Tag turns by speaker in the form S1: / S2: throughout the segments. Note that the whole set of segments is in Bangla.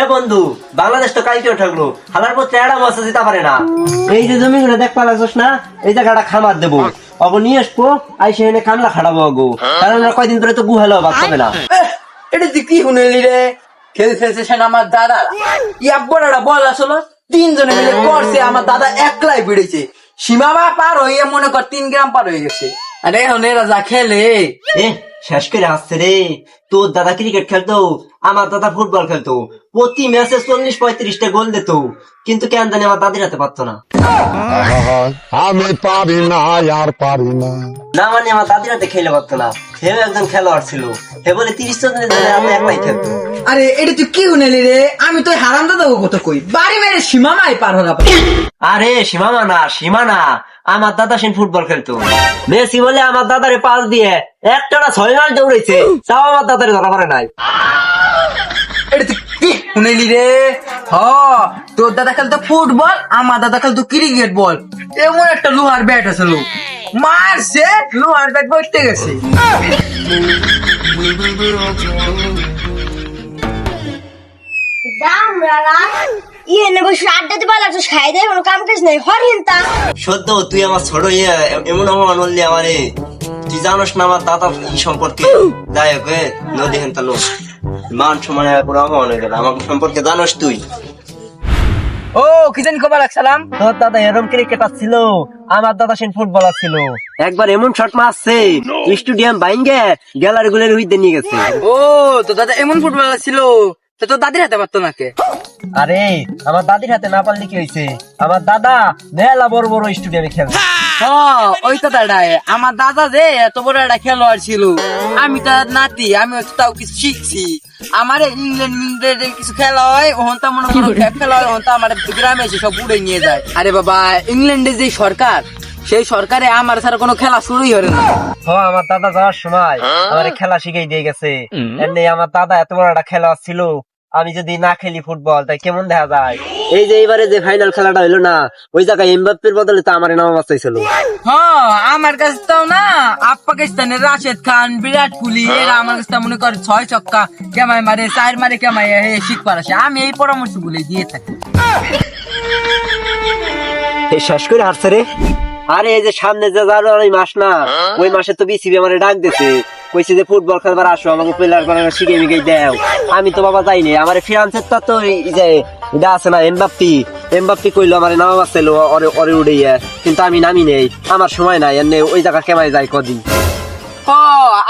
S1: এ বন্ধু বাংলাদেশ তো কালকেও ঠকলো হালার পর পারে না। এই যে দেখ না এই জায়গাটা খামার দেবো। অগো নিয়ে আসব আই সেখানে কামলা অগো। কারণ কয়দিন ধরে তো গুহালো না।
S2: এটা তুই কি শুনেলি রে? খেল সেন আমার দাদা? ইয়া বড়টা বল আসলো। তিনজনে মিলে করছে আমার দাদা একলাই বেড়েছে সীমা বা পার হয়ে মনে কর তিন গ্রাম পার হয়ে গেছে। আরে এখন এরা যা খেলে।
S1: শেষ করে আসছে রে। তোর দাদা ক্রিকেট খেলতো আমার দাদা ফুটবল খেলতো। প্রতি ম্যাচে চল্লিশ পঁয়ত্রিশটা গোল দিত। কিন্তু কেন জানি আমার দাদির হাতে পারতো না।
S3: আমি পারি না আর পারি না।
S1: না মানে আমার দাদির হাতে খেলে পারতো না। সেও একজন খেলোয়াড় ছিল। সে বলে তিরিশ জনের হাতে একলাই খেলতো
S2: আরে এটা তুই কি শুনেলি রে? আমি তো হারাম দাদা কত কই। বাড়ি মেরে সীমা মাই পার হলা
S1: আরে সীমানা না। সীমানা আমার দাদা সেন ফুটবল খেলতো। মেসি বলে আমার দাদারে পাস দিয়ে একটা না ছয় মাস দৌড়েছে তাও আমার দাদারে ধরা পড়ে নাই।
S2: শুনেলি রে? হ তোর দাদা খেলতো ফুটবল আমার দাদা খেলতো ক্রিকেট বল। এমন একটা লোহার ব্যাট আছে লোক মারছে লোহার ব্যাট বসতে গেছে।
S4: দামরারা ইয়ে নেব আড্ডা দিবা লাগছো খাই দেয় কোনো কাম কাজ নেই। হরিণ তা
S1: সদ্য তুই আমার ছোট ইয়ে এমন অপমান আমারে। তুই জানোস না আমার দাদা ই সম্পর্কে? যাই হোক নদী হেন তালো মান সমানে পুরো অপমান হয়ে গেল। আমার সম্পর্কে জানোস তুই?
S2: ও কি জানি খবর রাখছিলাম
S1: তোর দাদা এরম ক্রিকেটার ছিল আমার দাদা সেন ফুটবলার ছিল একবার এমন শট মারছে স্টেডিয়াম বাইঙ্গে গ্যালারি গুলোর উইদে নিয়ে গেছে।
S2: ও তো দাদা এমন ফুটবলার ছিল তো তোর দাদির হাতে পারতো নাকে
S1: আরে আমার দাদির হাতে না পারলে কি হয়েছে আমার দাদা মেলা বড় বড় স্টেডিয়ামে
S2: হ্যাঁ ওই তো দাদাই আমার দাদা যে এত বড় একটা খেলোয়াড় ছিল। আমি তার নাতি আমি তাও কিছু শিখছি। আমার ইংল্যান্ড ইংল্যান্ডের কিছু খেলা হয় ওহন তো মনে করো খেলা হয় ওহন তো আমার গ্রামে এসে সব উড়ে নিয়ে যায়। আরে বাবা ইংল্যান্ডের যে সরকার সেই সরকারে আমার ছাড়া কোনো খেলা শুরুই হবে না।
S1: হ আমার দাদা যাওয়ার সময় আমার খেলা শিখেই দিয়ে গেছে। এমনি আমার দাদা এত বড় একটা খেলা ছিল আমি যদি না খেলি ফুটবল তাই কেমন দেখা যায়? এই যে এবারে যে ফাইনাল খেলাটা হইল না ওই জায়গায় এমবাপ্পের বদলে তো আমার নাম বাঁচাইছিল
S2: হ্যাঁ আমার কাছে তো না আপ পাকিস্তানের রাশেদ খান বিরাট কোহলি এরা আমার কাছে মনে করে ছয় ছক্কা কেমাই মারে চার মারে কেমাই হে শিখ পারাসে আমি এই পরামর্শগুলো দিয়ে থাকি।
S1: এই শেষ করে হারছে রে। আরে এই যে সামনে যে জানুয়ারি মাস না ওই মাসে তো বিসিবি আমার ডাক দিছে। কইছে যে ফুটবল খেলবার আসো আমাকে প্লেয়ার বানানো শিখে মিগে দেও। আমি তো বাবা যাইনি আমার ফিয়ান্সের তো তো এই যে এটা আছে না এমবাপ্পি। এমবাপ্পি কইলো আমার নাম আসছিল অরে অরে উড়ে কিন্তু আমি নামি নেই আমার সময় নাই এমনি ওই জায়গা কেমাই যায় কদিন।
S2: ও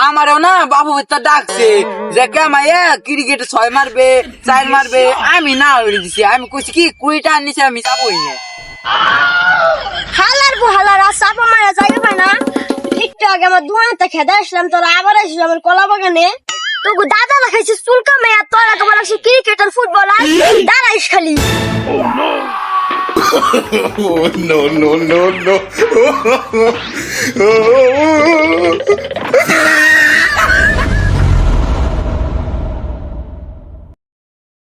S2: আমারও না বাবু তো ডাকছে যে কেমাইয়া ক্রিকেট ছয় মারবে চার মারবে আমি না উড়ে দিছি। আমি কইছি কি কুড়িটা নিচে আমি যাবোই না।
S4: হালার চাপা মারা জায়গা না একটু আমার দোয়ানটা খেদে আসলাম তোরা আবার আসিস আমার কলা বাগানে তোকে দাদা দেখাইছে চুলকা মেয়া তোরা তোমার লাগছে ক্রিকেট আর ফুটবল আর দাঁড়াইস খালি
S3: no no no no